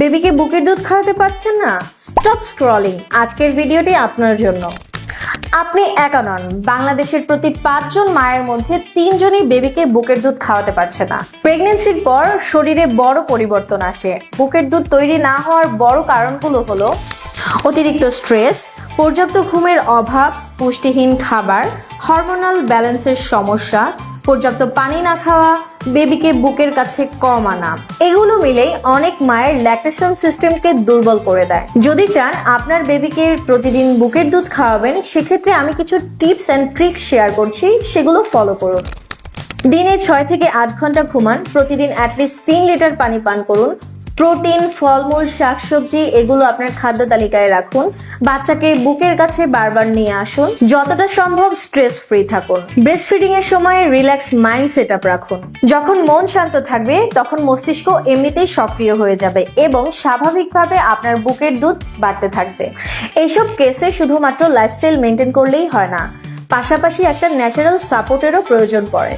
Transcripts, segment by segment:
বেবিকে বুকের দুধ খাওয়াতে পারছেন না? স্টপ স্ক্রলিং আজকের ভিডিওটি আপনার জন্য। আপনি একা নন। বাংলাদেশের প্রতি পাঁচজন মায়ের মধ্যে তিনজনই বেবিকে বুকের দুধ খাওয়াতে পারছে না। প্রেগনেন্সির পর শরীরে বড় পরিবর্তন আসে। বুকের দুধ তৈরি না হওয়ার বড় কারণগুলো হলো অতিরিক্ত স্ট্রেস, পর্যাপ্ত ঘুমের অভাব, পুষ্টিহীন খাবার হরমোনাল ব্যালেন্সের সমস্যা, পর্যাপ্ত পানি না খাওয়া বেবিকে বুকের কাছে কম আনা। এগুলো মিলেই অনেক মায়ের ল্যাকটেশন সিস্টেমকে দুর্বল করে দেয়। যদি চান আপনার বেবিকে প্রতিদিন বুকের দুধ খাওয়াবেন, সেক্ষেত্রে আমি কিছু টিপস অ্যান্ড ট্রিক্স শেয়ার করছি, সেগুলো ফলো করুন। দিনে ছয় থেকে আট ঘণ্টা ঘুমান, প্রতিদিন অ্যাটলিস্ট তিন লিটার পানি পান করুন। প্রোটিন, ফলমূল, শাকসবজি, এগুলো আপনার খাদ্য তালিকায় রাখুন। বাচ্চাকে বুকের কাছে বারবার নিয়ে আসুন। যতটা সম্ভব স্ট্রেস ফ্রি থাকুন। ব্রেস্ট ফিডিং এর সময় রিল্যাক্স মাইন্ড সেট আপ রাখুন। যখন মন শান্ত থাকবে, তখন মস্তিষ্ক এমনিতেই সক্রিয় হয়ে যাবে এবং স্বাভাবিকভাবে আপনার বুকের দুধ বাড়তে থাকবে। এইসব কেসে শুধুমাত্র লাইফস্টাইল মেনটেন করলেই হয় না। পাশাপাশি একটা ন্যাচারাল সাপোর্টেরও প্রয়োজন পড়ে।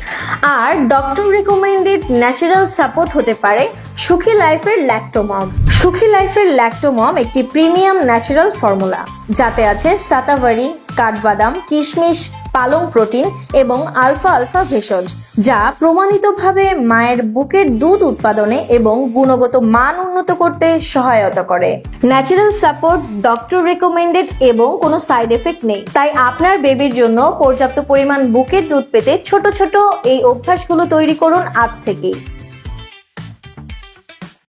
আর ডক্টর রেকমেন্ডেড ন্যাচারাল সাপোর্ট হতে পারে সুখী লাইফের ল্যাক্টোমম সুখী লাইফের ল্যাক্টোমম একটি প্রিমিয়াম ন্যাচারাল ফর্মুলা যাতে আছে সাতাভারি কাঠবাদাম, কিশমিশ পালং প্রোটিন এবং আলফা আলফা ভেষজ, যা প্রমাণিতভাবে মায়ের বুকের দুধ উৎপাদনে এবং গুণগত মান উন্নত করতে সহায়তা করে। ন্যাচারাল সাপোর্ট ডক্টর রেকমেন্ডেড এবং কোনো সাইড এফেক্ট নেই। তাই আপনার বেবির জন্য পর্যাপ্ত পরিমাণ বুকের দুধ পেতে ছোট ছোট এই অভ্যাসগুলো তৈরি করুন আজ থেকেই।